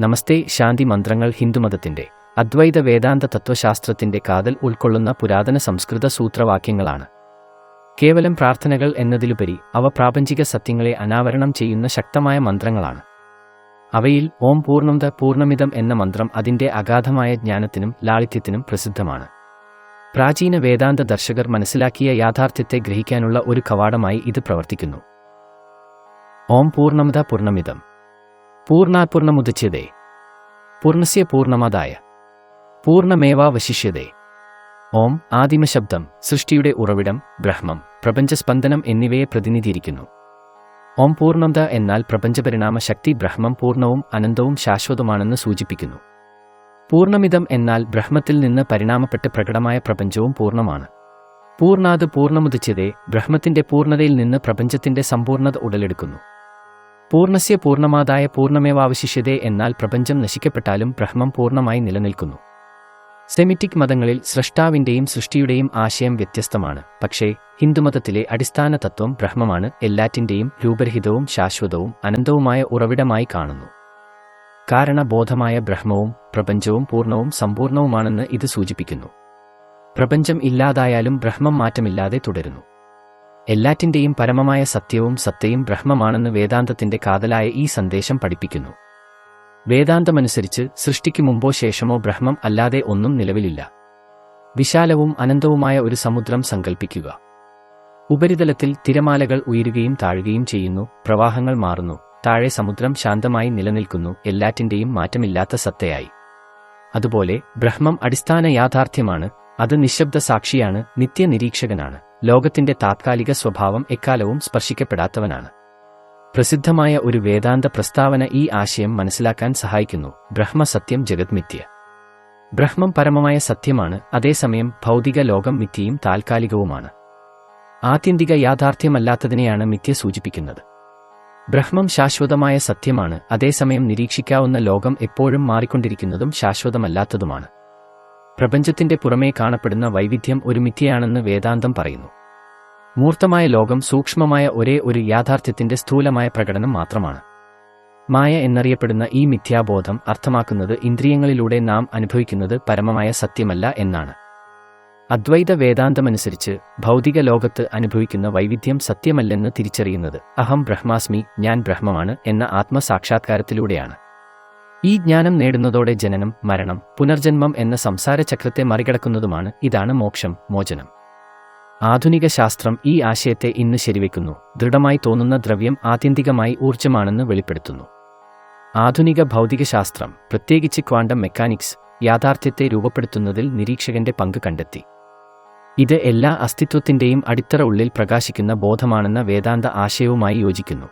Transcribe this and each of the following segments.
നമസ്തേ ശാന്തി മന്ത്രങ്ങൾ ഹിന്ദുമതത്തിന്റെ അദ്വൈത വേദാന്ത തത്വശാസ്ത്രത്തിന്റെ കാതൽ ഉൾക്കൊള്ളുന്ന പുരാതന സംസ്കൃത സൂത്രവാക്യങ്ങളാണ്. കേവലം പ്രാർത്ഥനകൾ എന്നതിലുപരി അവ പ്രാപഞ്ചിക സത്യങ്ങളെ അനാവരണം ചെയ്യുന്ന ശക്തമായ മന്ത്രങ്ങളാണ്. അവയിൽ ഓം പൂർണത പൂർണമിതം എന്ന മന്ത്രം അതിന്റെ അഗാധമായ ജ്ഞാനത്തിനും ലാളിത്യത്തിനും പ്രസിദ്ധമാണ്. പ്രാചീന വേദാന്ത ദർശകർ മനസ്സിലാക്കിയ യാഥാർത്ഥ്യത്തെ ഗ്രഹിക്കാനുള്ള ഒരു കവാടമായി ഇത് പ്രവർത്തിക്കുന്നു. ഓം പൂർണമിത പൂർണമിതം പൂർണാപൂർണമുദച്യതേ പൂർണസ്യ പൂർണമതായ പൂർണമേവാവശിഷ്യതേ. ഓം ആദിമശബ്ദം സൃഷ്ടിയുടെ ഉറവിടം ബ്രഹ്മം പ്രപഞ്ചസ്പന്ദനം എന്നിവയെ പ്രതിനിധീകരിക്കുന്നു. ഓം പൂർണത എന്നാൽ പ്രപഞ്ചപരിണാമ ശക്തി ബ്രഹ്മം പൂർണവും അനന്തവും ശാശ്വതമാണെന്ന് സൂചിപ്പിക്കുന്നു. പൂർണമിതം എന്നാൽ ബ്രഹ്മത്തിൽ നിന്ന് പരിണാമപ്പെട്ട് പ്രകടമായ പ്രപഞ്ചവും പൂർണമാണ്. പൂർണാത് പൂർണമുദിച്ചതേ ബ്രഹ്മത്തിന്റെ പൂർണതയിൽ നിന്ന് പ്രപഞ്ചത്തിന്റെ സമ്പൂർണത ഉടലെടുക്കുന്നു. പൂർണസ്യ പൂർണമാതായ പൂർണമേവാവശിഷ്യതേ എന്നാൽ പ്രപഞ്ചം നശിക്കപ്പെട്ടാലും ബ്രഹ്മം പൂർണമായി നിലനിൽക്കുന്നു. സെമിറ്റിക് മതങ്ങളിൽ സൃഷ്ടാവിന്റെയും സൃഷ്ടിയുടെയും ആശയം വ്യത്യസ്തമാണ്. പക്ഷേ ഹിന്ദുമതത്തിലെ അടിസ്ഥാന തത്വം ബ്രഹ്മമാണ്. എല്ലാറ്റിന്റെയും രൂപരഹിതവും ശാശ്വതവും അനന്തവുമായ ഉറവിടമായി കാണുന്നു. കാരണബോധമായ ബ്രഹ്മവും പ്രപഞ്ചവും പൂർണവും സമ്പൂർണവുമാണെന്ന് ഇത് സൂചിപ്പിക്കുന്നു. പ്രപഞ്ചം ഇല്ലാതായാലും ബ്രഹ്മം മാറ്റമില്ലാതെ തുടരുന്നു. എല്ലാറ്റിന്റെയും പരമമായ സത്യവും സത്യയും ബ്രഹ്മമാണെന്ന് വേദാന്തത്തിന്റെ കാതലായ ഈ സന്ദേശം പഠിപ്പിക്കുന്നു. വേദാന്തമനുസരിച്ച് സൃഷ്ടിക്ക് മുമ്പോ ശേഷമോ ബ്രഹ്മം അല്ലാതെ ഒന്നും നിലവിലില്ല. വിശാലവും അനന്തവുമായ ഒരു സമുദ്രം സങ്കൽപ്പിക്കുക. ഉപരിതലത്തിൽ തിരമാലകൾ ഉയരുകയും താഴുകയും ചെയ്യുന്നു പ്രവാഹങ്ങൾ മാറുന്നു താഴെ സമുദ്രം ശാന്തമായി നിലനിൽക്കുന്നു എല്ലാറ്റിന്റെയും മാറ്റമില്ലാത്ത സത്തയായി. അതുപോലെ ബ്രഹ്മം അടിസ്ഥാന യാഥാർത്ഥ്യമാണ് അത് നിശബ്ദ സാക്ഷിയാണ് നിത്യനിരീക്ഷകനാണ്. ലോകത്തിന്റെ താത്കാലിക സ്വഭാവം എക്കാലവും സ്പർശിക്കപ്പെടാത്തവനാണ്. പ്രസിദ്ധമായ ഒരു വേദാന്ത പ്രസ്താവന ഈ ആശയം മനസ്സിലാക്കാൻ സഹായിക്കുന്നു. ബ്രഹ്മസത്യം ജഗത്മിത്യ ബ്രഹ്മം പരമമായ സത്യമാണ് അതേസമയം ഭൗതിക ലോകം മിഥ്യയും താൽക്കാലികവുമാണ്. ആത്യന്തിക യാഥാർത്ഥ്യമല്ലാത്തതിനെയാണ് മിഥ്യ സൂചിപ്പിക്കുന്നത്. ബ്രഹ്മം ശാശ്വതമായ സത്യമാണ് അതേസമയം നിരീക്ഷിക്കാവുന്ന ലോകം എപ്പോഴും മാറിക്കൊണ്ടിരിക്കുന്നതും ശാശ്വതമല്ലാത്തതുമാണ്. പ്രപഞ്ചത്തിന്റെ പുറമേ കാണപ്പെടുന്ന വൈവിധ്യം ഒരു മിഥ്യയാണെന്ന് വേദാന്തം പറയുന്നു. മൂർത്തമായ ലോകം സൂക്ഷ്മമായ ഒരേ ഒരു യാഥാർത്ഥ്യത്തിന്റെ സ്ഥൂലമായ പ്രകടനം മാത്രമാണ്. മായ എന്നറിയപ്പെടുന്ന ഈ മിഥ്യാബോധം അർത്ഥമാക്കുന്നത് ഇന്ദ്രിയങ്ങളിലൂടെ നാം അനുഭവിക്കുന്നത് പരമമായ സത്യമല്ല എന്നാണ്. അദ്വൈത വേദാന്തമനുസരിച്ച് ഭൗതിക ലോകത്ത് അനുഭവിക്കുന്ന വൈവിധ്യം സത്യമല്ലെന്ന് തിരിച്ചറിയുന്നത് അഹം ബ്രഹ്മാസ്മി ഞാൻ ബ്രഹ്മമാണ് എന്ന ആത്മസാക്ഷാത്കാരത്തിലൂടെയാണ്. ഈ ജ്ഞാനം നേടുന്നതോടെ ജനനം മരണം പുനർജന്മം എന്ന സംസാര ചക്രത്തെ മറികടക്കുന്നതുമാണ് ഇതാണ് മോക്ഷം മോചനം. ആധുനിക ശാസ്ത്രം ഈ ആശയത്തെ ഇന്ന് ശരിവെക്കുന്നു. ദൃഢമായി തോന്നുന്ന ദ്രവ്യം ആത്യന്തികമായി ഊർജമാണെന്ന് വെളിപ്പെടുത്തുന്നു. ആധുനിക ഭൗതികശാസ്ത്രം പ്രത്യേകിച്ച് ക്വാണ്ടം മെക്കാനിക്സ് യാഥാർത്ഥ്യത്തെ രൂപപ്പെടുത്തുന്നതിൽ നിരീക്ഷകന്റെ പങ്ക് കണ്ടെത്തി. ഇത് എല്ലാ അസ്തിത്വത്തിന്റെയും അടിത്തറ ഉള്ളിൽ പ്രകാശിക്കുന്ന ബോധമാണെന്ന വേദാന്ത ആശയവുമായി യോജിക്കുന്നു.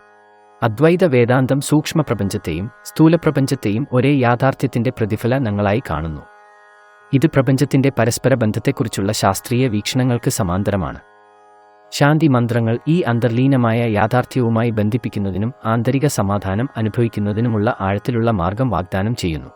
അദ്വൈത വേദാന്തം സൂക്ഷ്മ പ്രപഞ്ചത്തെയും സ്ഥൂലപ്രപഞ്ചത്തെയും ഒരേ യാഥാർത്ഥ്യത്തിന്റെ പ്രതിഫലനങ്ങളായി കാണുന്നു. ഇത് പ്രപഞ്ചത്തിന്റെ പരസ്പര ബന്ധത്തെക്കുറിച്ചുള്ള ശാസ്ത്രീയ വീക്ഷണങ്ങൾക്ക് സമാന്തരമാണ്. ശാന്തി മന്ത്രങ്ങൾ ഈ അന്തർലീനമായ യാഥാർത്ഥ്യവുമായി ബന്ധിപ്പിക്കുന്നതിനും ആന്തരിക സമാധാനം അനുഭവിക്കുന്നതിനുമുള്ള ആഴത്തിലുള്ള മാർഗം വാഗ്ദാനം ചെയ്യുന്നു.